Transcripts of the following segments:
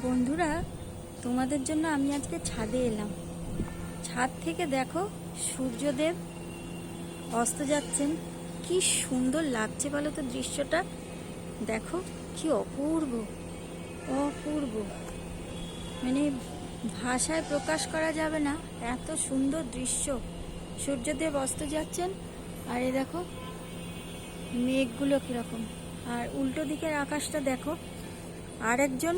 বন্ধুরা, তোমাদের জন্য আমি আজকে ছাদে এলাম। ছাদ থেকে দেখো সূর্যদেব অস্ত যাচ্ছেন। কি সুন্দর লাগছে বলো তো দৃশ্যটা। দেখো, কি অপূর্ব অপূর্ব। মানে ভাষায় প্রকাশ করা যাবে না, এত সুন্দর দৃশ্য। সূর্যদেব অস্ত যাচ্ছেন, আর এ দেখো মেঘগুলো কীরকম। আর উল্টো দিকের আকাশটা দেখো, আরেকজন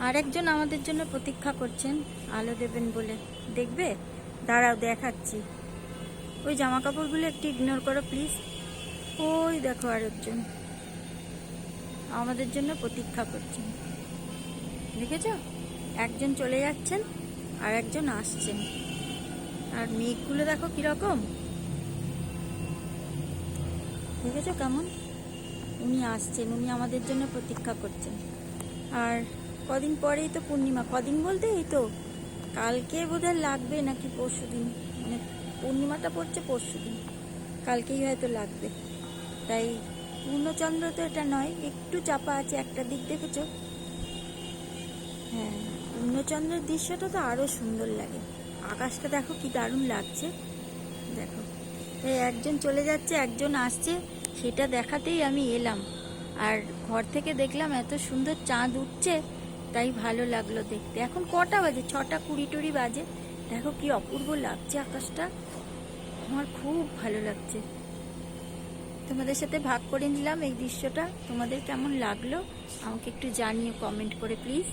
আরেকজন আমাদের জন্য প্রতীক্ষা করছেন, আলো দেবেন বলে। দেখবে? দাঁড়াও, দেখাচ্ছি। ওই জামা কাপড়গুলো একটু ইগনোর করো প্লিজ ওই দেখো আরেকজন। আমাদের জন্য প্রতীক্ষা করছেন। দেখেছ? একজন চলে যাচ্ছেন আর একজন আসছেন। আর মেঘগুলো দেখো কীরকম। দেখেছ কেমন? উনি আসছেন, উনি আমাদের জন্য প্রতীক্ষা করছেন। আর কদিন পরেই তো পূর্ণিমা। কদিন বলতে এই তো কালকে বোধহয় লাগবে নাকি পরশু দিন? মানে পূর্ণিমাটা পড়ছে পরশু দিন। কালকেই হয়তো লাগবে। তাই পূর্ণচন্দ্র তো এটা নয়, একটু চাপা আছে একটা দিক দেখেছ? হ্যাঁ পূর্ণচন্দ্রের দৃশ্যটা তো আরও সুন্দর লাগে। আকাশটা দেখো কি দারুণ লাগছে। দেখো, এই একজন চলে যাচ্ছে, একজন আসছে, সেটা দেখাতেই আমি এলাম। আর ঘর থেকে দেখলাম এত সুন্দর চাঁদ উঠছে তাই ভালো লাগল দেখতে। এখন কটা বাজে? ছটা কুড়ি টুড়ি বাজে। দেখো কি অপূর্ব লাগছে আকাশটা। আমার খুব ভালো লাগছে। তোমাদের সাথে ভাগ করে নিলাম এই দৃশ্যটা। তোমাদের কেমন লাগল? আমাকে একটু জানিও কমেন্ট করে, প্লিজ।